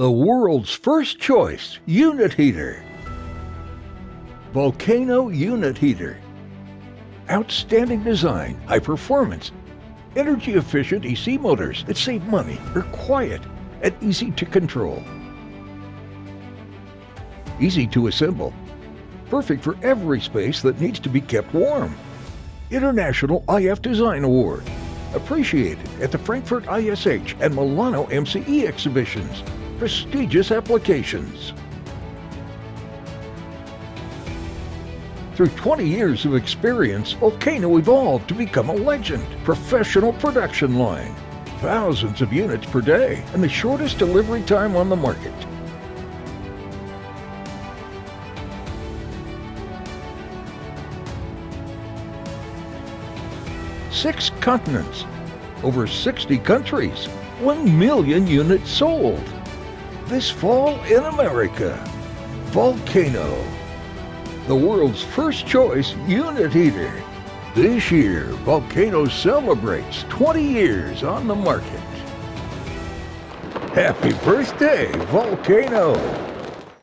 The world's first choice unit heater. Volcano Unit Heater. Outstanding design, high performance, energy efficient EC motors that save money, are quiet, and easy to control. Easy to assemble. Perfect for every space that needs to be kept warm. International IF Design Award. Appreciated at the Frankfurt ISH and Milano MCE exhibitions. Prestigious applications. Through 20 years of experience, Volcano evolved to become a legend. Professional production line. Thousands of units per day and the shortest delivery time on the market. Six continents, over 60 countries, 1 million units sold. This fall in America, Volcano the world's first choice unit heater. This year, Volcano celebrates 20 years on the market. Happy birthday, Volcano!